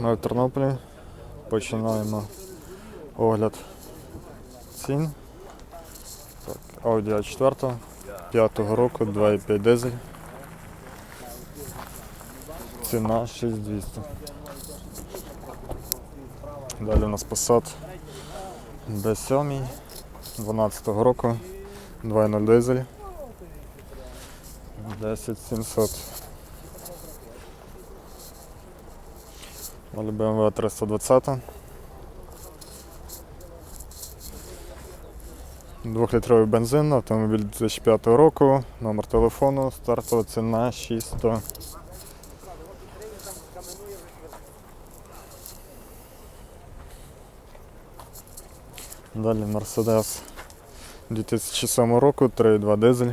Ми в Тернополі починаємо огляд цін. Так, Audi A4 5 року 2,5 дизель. Ціна 6200. Далі у нас Passat B7 12 року 2.0 дизель. 10700. Далі BMW 320. Двохлітровий бензин, автомобіль 2005 року, номер телефону, стартова ціна 600. Далі Mercedes 2007 року, 3.2 дизель.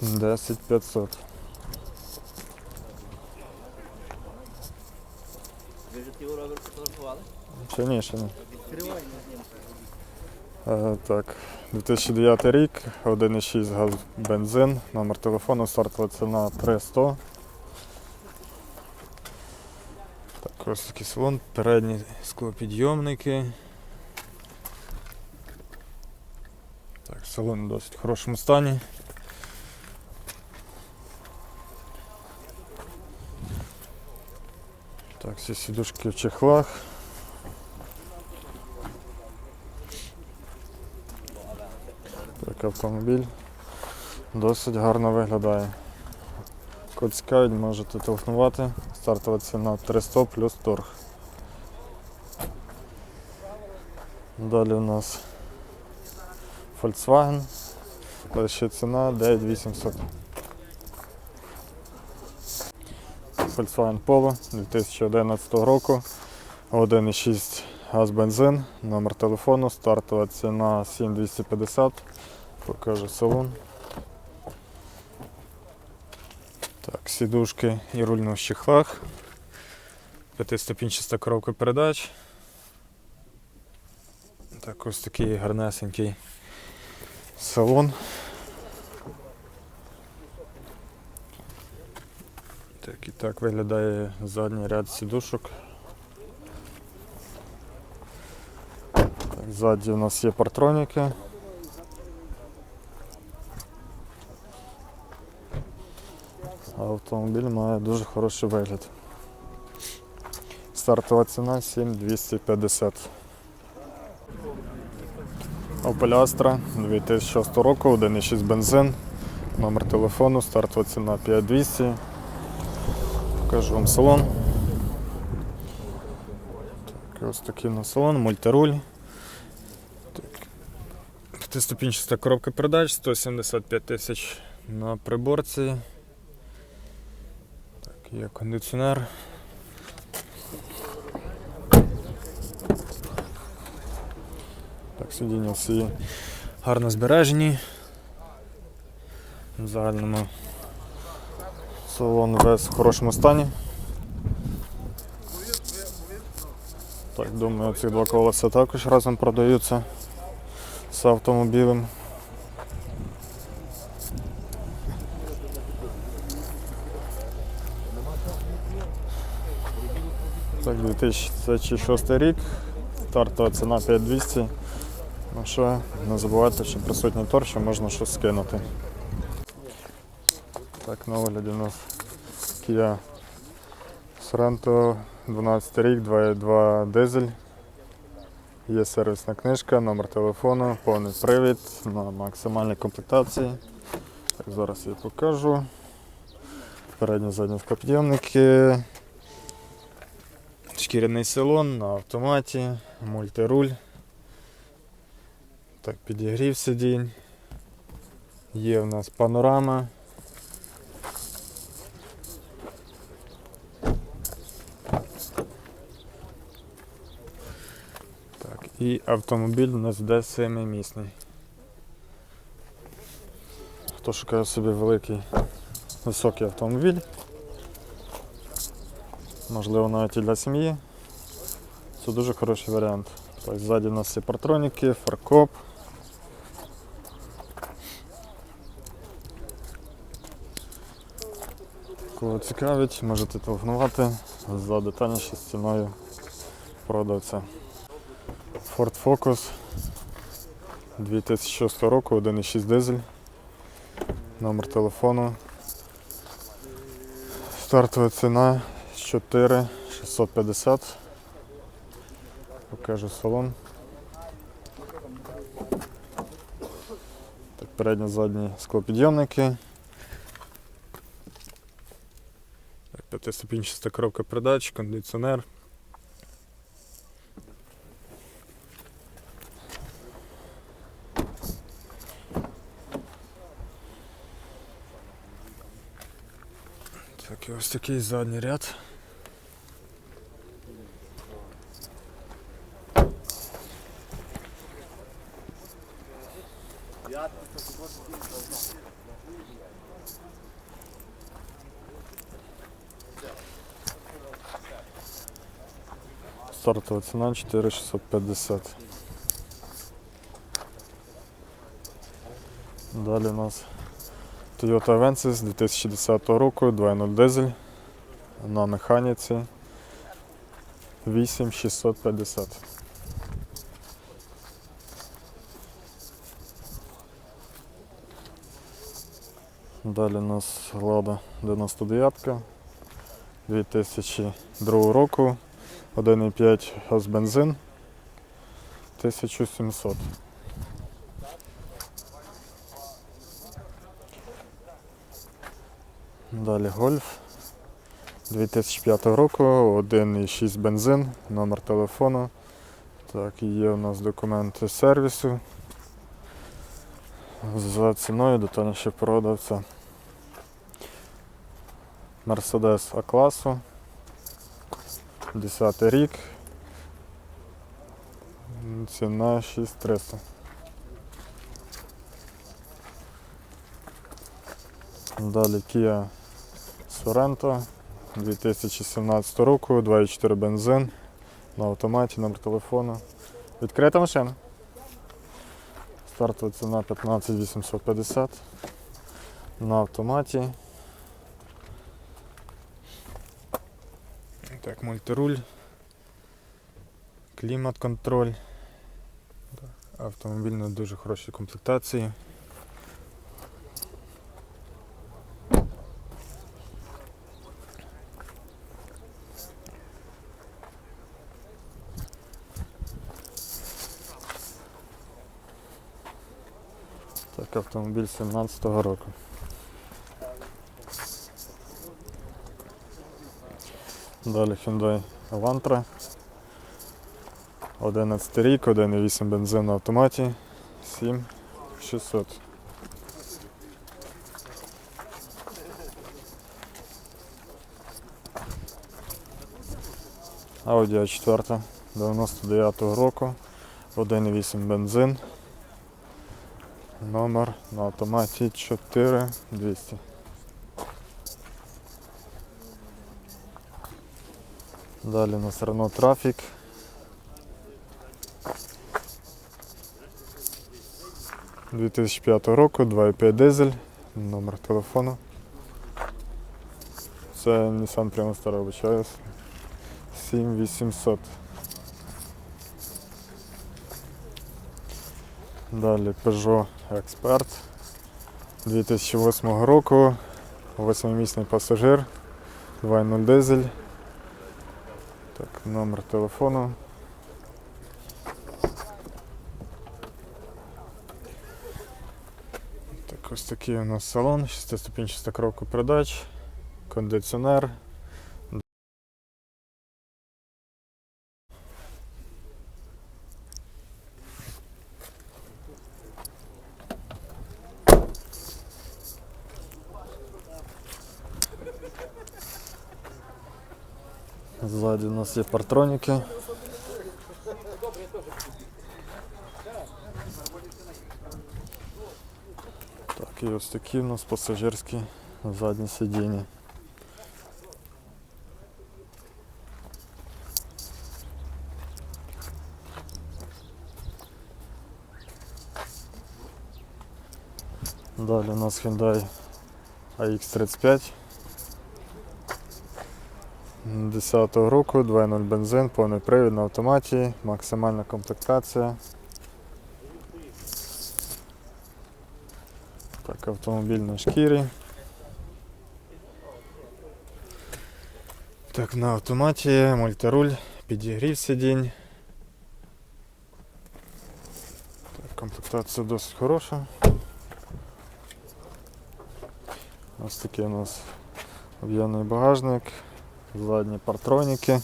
10500. Ще ні, ще ні. Так, 2009 рік, 1,6 газ бензин, номер телефону, стартова ціна 300. Так, ось салон, передні склопідйомники. Так, салон в досить хорошому стані. Так, всі сідушки в чехлах. Автомобіль досить гарно виглядає. Код можете телефонувати. Стартова ціна 300 плюс торг. Далі у нас Volkswagen. Далі ціна 9800. Volkswagen Polo 2011 року. 1,6 газ бензин, номер телефону, стартова ціна 7250. Покажу салон. Так, сідушки і руль на щехлах. П'ятиступінчаста коробка передач. Так, ось такий гарнесенький салон. Так і так виглядає задній ряд сідушок. Так, ззаді у нас є партроніки. Автомобіль має дуже хороший вигляд. Стартова ціна 7250. Opel Astra 2006 року, 1,6 бензин, номер телефону, стартова ціна 5200. Покажу вам салон. Так, ось такий у нас салон, мультируль. П'ятиступінчаста коробка передач, 175 тисяч на приборці. Є кондиціонер. Так, сидіння всі гарно збережені. В загальному салон весь в хорошому стані. Так, думаю, ці два колеса також разом продаються з автомобілем. Так, 2006 рік, стартова ціна 5200. Ну що, не забувайте, що присутній торг, що можна щось скинути. Так, на огляді у нас Kia Sorento 12 рік, 2.2 дизель. Є сервісна книжка, номер телефону, повний привід на максимальній комплектації. Так, зараз я покажу. Передні задні вкоп'ємники. Шкіряний салон на автоматі, мультируль. Так, підігрів сидінь. Є в нас панорама. Так, і автомобіль у нас де 7-місний. Хто шукає собі великий високий автомобіль, можливо навіть і для сім'ї, це дуже хороший варіант. Так, ззаді у нас є партроніки, фаркоп. Кого цікавить, можете телефонувати за детальніше ціною продавця. Ford Focus 2006 року, 1,6 дизель. Номер телефону. Стартова ціна 4 650. Покажу салон. Так, передні задні склопідйомники. П'ятиступінчаста коробка передач, кондиціонер. ось такий задній ряд. Стартова ціна 4650. Далі у нас Toyota Avensis 2010 року, 2.0 дизель на механіці 8650. Далі у нас Лада 99 2002 року, 1,5 газ бензин 1700. Далі гольф 2005 року, 1,6 бензин, номер телефону. Так, є у нас документи сервісу. За ціною детальніше продавця. Mercedes А-класу. 10 рік. Ціна 6300. Далі Kia Sorento 2017 року, 2,4 бензин на автоматі, номер телефону. Відкрита машина. Стартова ціна 15 850 на автоматі. Так, мультируль, клімат-контроль. Автомобіль на дуже хорошій комплектації. Так, автомобіль 17-го року. Далі Hyundai Elantra. 11 рік, 1,8 бензин на автоматі, 7600. Audi A4 99-го року, 1,8 бензин. Номер на автоматі 4200. Далі у нас Renault Traffic. – 2005 року, 2,5 дизель, номер телефону. Це Nissan Primavera, вибачаюсь. 7800. Далі Peugeot Expert 2008 року, 8-місний пасажир, 2.0 дизель. Так, номер телефону. Так, ось такий у нас салон, 6-ступінчаста коробка передач, кондиціонер. Ззаді у нас є партроніки. Так, і ось такі у нас пасажирські задні сидіння. Далі у нас Hyundai AX35 10-го року, 2.0 бензин, повний привід на автоматі, максимальна комплектація. Так, автомобіль на шкірі. Так, на автоматі, мультируль, підігрів сидінь. Так, комплектація досить хороша. Ось такий у нас об'ємний багажник, задні партроніки.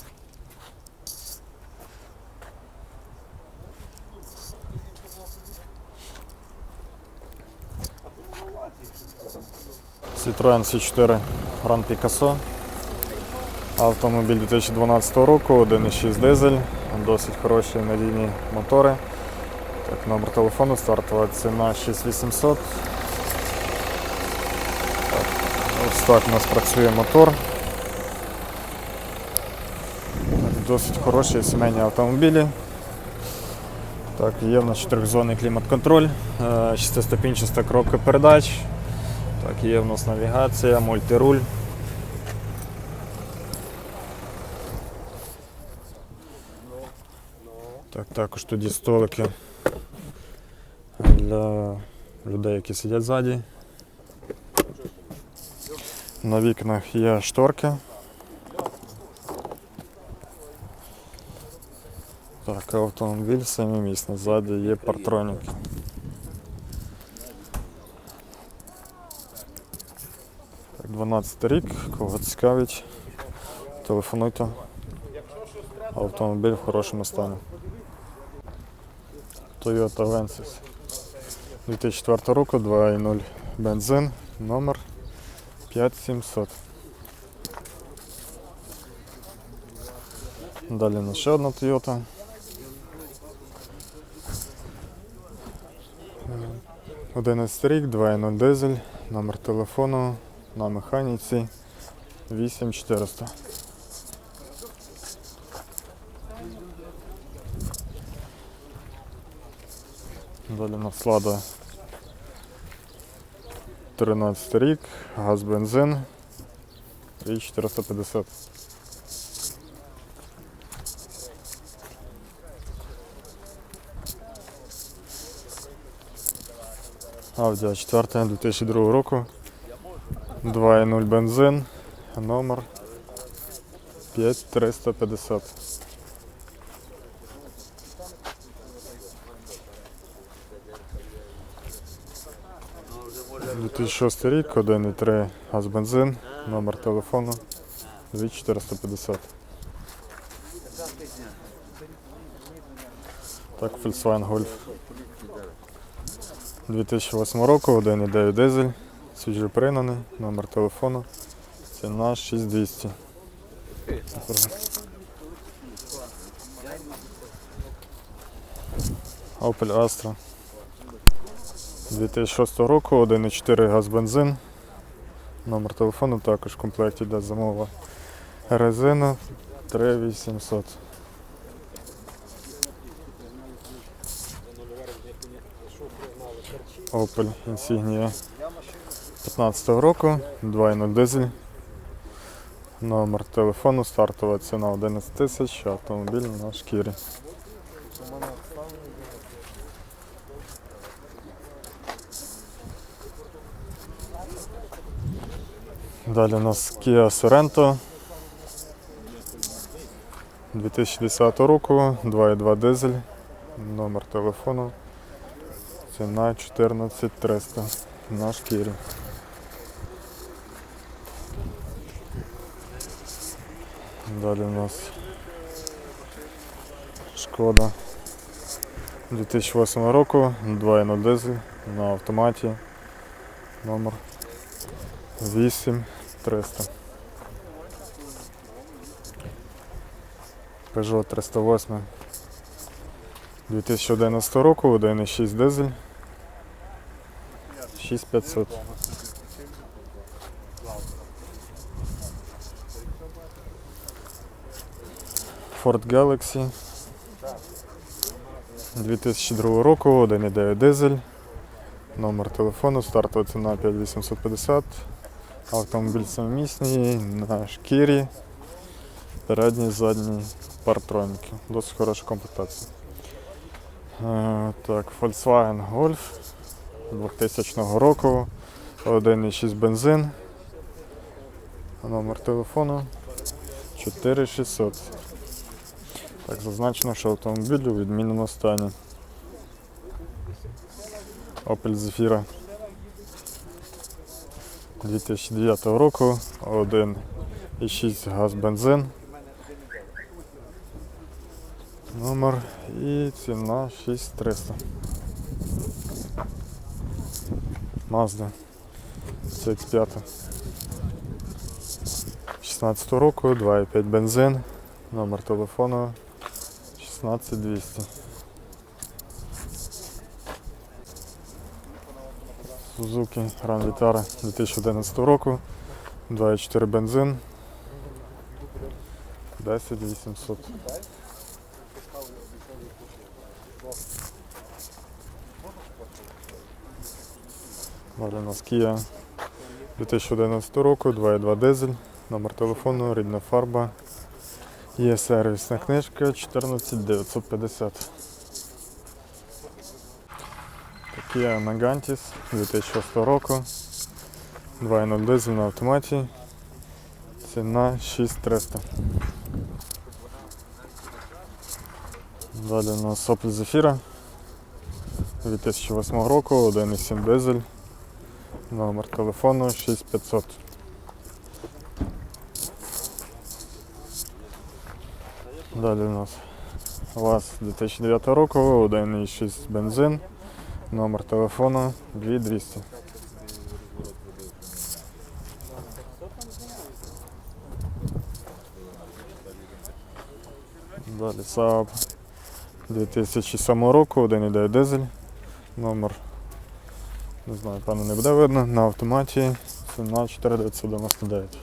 Citroen C4 Grand Picasso. Автомобіль 2012 року, 1.6 дизель, досить хороші надійні мотори. Так, номер телефону, стартова ціна 6800. Так, ось так у нас працює мотор. Так, Досить хороші сімейні автомобілі. Так, є в нас чотирьохзонний клімат-контроль, е, шестиступінчаста коробка передач. Так, є в нас навігація, мультируль. Так, також тоді столики для людей, які сидять ззаді. На вікнах є шторки. Так, автомобіль семимісний, ззаді є партроніки. Так, 12 рік, кого цікавить, телефонуйте. Автомобіль в хорошому стані. Toyota Avensis 2004 року, 2.0 бензин, номер 5700. Далі у ще одна Toyota. 11 рік, 2.0 дизель, номер телефону на механіці 8400. Далі нас лада 13 рік, газ бензин і 450. Audi A4 2002 року. 2.0 бензин, номер 5350. Ну, вже може 2006 рік, 1,3 газ бензин, номер телефону 2450. Так, Volkswagen Golf 2008 року, 1,9 дизель, свіжий пригнаний, номер телефону, ціна 6200. Opel Astra 2006 року, 1,4 газ бензин. Номер телефону також в комплекті йде замова. Резина 3800. Opel Insignia 15 року, 2.0 дизель. Номер телефону, стартова ціна 11 тисяч, автомобіль на шкірі. Далі у нас Kia Sorento 2010 року, 2.2 дизель, номер телефону, ціна 14300 на шкірі. Далі у нас Шкода 2008 року, 2.0 дизель на автоматі, номер 8300. Peugeot 308 2011 року, 1.6 дизель. 6500. Ford Galaxy 2002 року, 1.9 дизель. Номер телефону, стартова ціна 5850. Автомобіль самомісний, на шкірі. передній, задній партроніки. Досить хороша комплектація. Е, так, Volkswagen Golf 2000 року, 1,6 бензин. Номер телефону 4600. Так, зазначено, що автомобіль у відмінному стані. Opel Zafira 2009 року, 1,6 газ бензин. Номер і ціна 6300. Mazda CX5. 16 року, 2,5 бензин. Номер телефону 16200. Suzuki Grand Vitara 2011 року, 2,4 бензин, 10800. Далі у нас Kia 2011 року, 2,2 дизель, номер телефону, рідна фарба. Є сервісна книжка 14950. Kia Nagantis 2006 року. 2.0 дизель на автоматі. Ціна 6300. Далі у нас Opel Zafira 2008 року, 1.7 дизель. Номер телефону 6500. Далі у нас ВАЗ 2009 року, 1.6 бензин. Номер телефону 2200. Далі Saab 2007 року, 1,9 дизель. Номер, не знаю, певно не буде видно, на автоматі ціна 4999.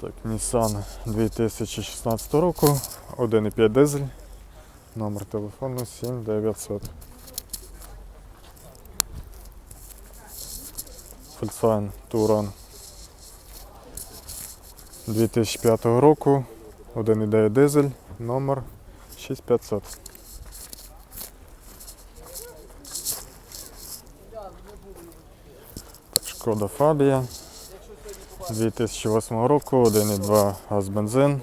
Так, Nissan 2016 року, 1,5 дизель. Номер телефону 7900. Volkswagen Touran 2005 року, 1,9 дизель, номер 6500. Шкода Фабія 2008 року, 1,2 газ бензин,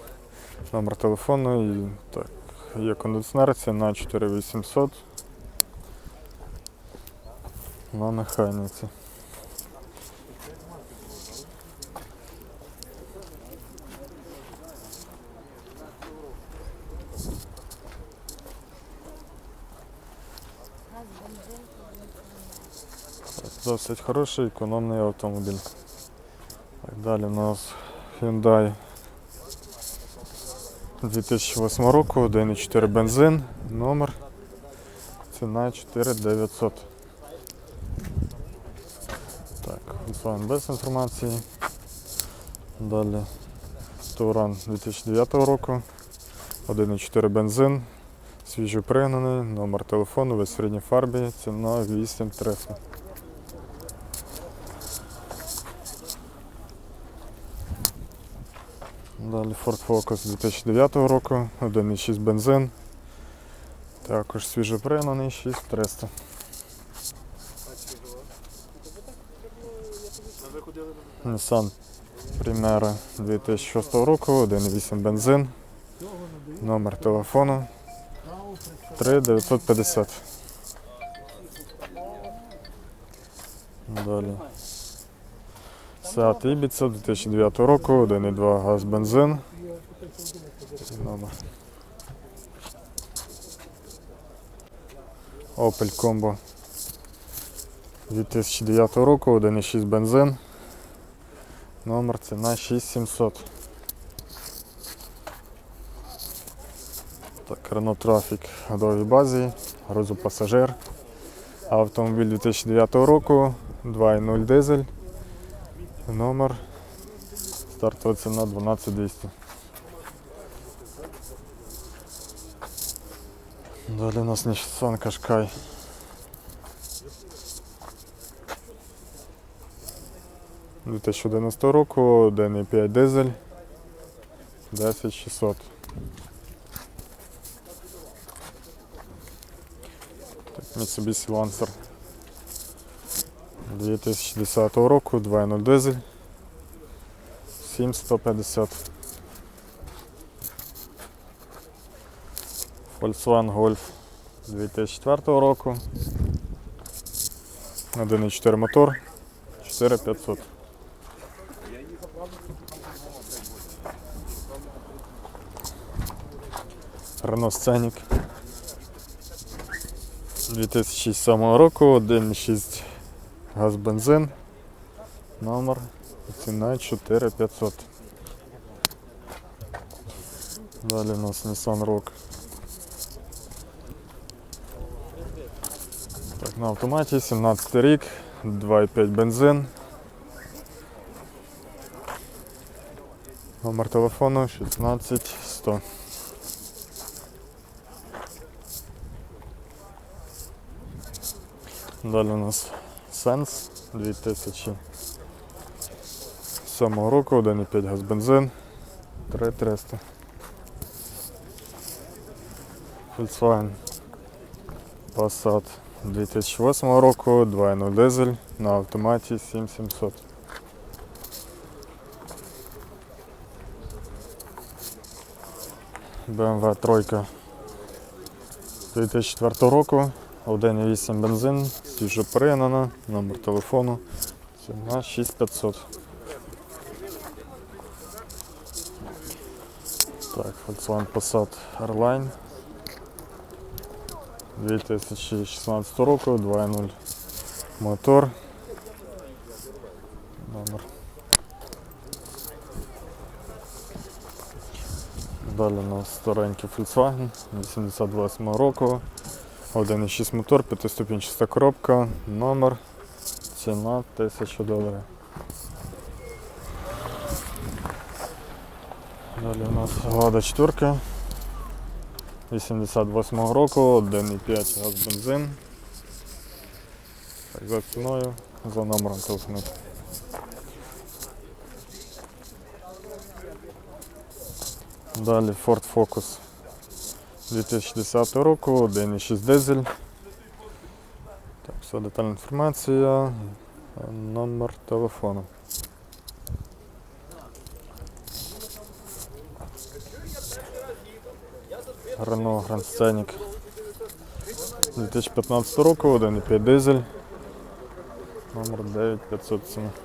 номер телефону і так. Є кондиціонер, на 4800 на механіці. Досить хороший економний автомобіль. Так, далі у нас Hyundai 2008 року, 1,4 бензин, номер, ціна 4900. Так, Volkswagen без інформації. Далі Туран 2009 року, 1,4 бензин, свіжопригнаний, номер телефону, в рідній фарбі, ціна 8300. Далі Ford Focus 2009 року, 1,6 бензин. Також свіжопригнаний 6300. Nissan Primera 2006 року, 1,8 бензин. Номер телефону 3950. Seat Ibiza 2009 року, 1,2 газ бензин. Opel Combo 2009 року, 1,6 бензин. Номер ціна 6700. Так, Renault Traffic годовій базі, грузопасажир. Автомобіль 2009 року, 2.0 дизель. Номер. Стартова ціна 12200. Далі у нас Nissan Qashqai. 2011 року, 1,5 дизель, 10600. Так, Mitsubishi Lancer 2010 року, 2.0 дизель, 7150. Volkswagen Golf 2004 року. 1.4 мотор, 4500. Renault Scenic 2007 року, 1.6 газ бензин. Номер ціна 4500. Далі у нас Nissan Rogue. Так, на автоматі 17 рік, 2,5 бензин. Номер телефону 16100. Далі у нас Sense 2007 року, 1,5 газ бензин, 3300. Volkswagen Passat 2008 року, 2.0 дизель на автоматі 7700. BMW 3 2004 року, 1.8 бензин, свіжо перегнана, номер телефону, ціна 6500. Так, Volkswagen Passat Airline 2016 року, 2.0 мотор. Номер. Далі у нас старенький Volkswagen 88 року. 1.6 мотор, 5-ступінчаста коробка, номер, ціна 1000 доларів. Далі у нас Лада 4. 88 року, 1,5 газ бензин. Так, за ціною, за номером телефону. Далі Ford Focus 2010 року, 1,6 дизель. Так, вся детальна інформація, номер телефону. Renault Grand Scenic 2015 року, 1,5 дизель. Номер 9500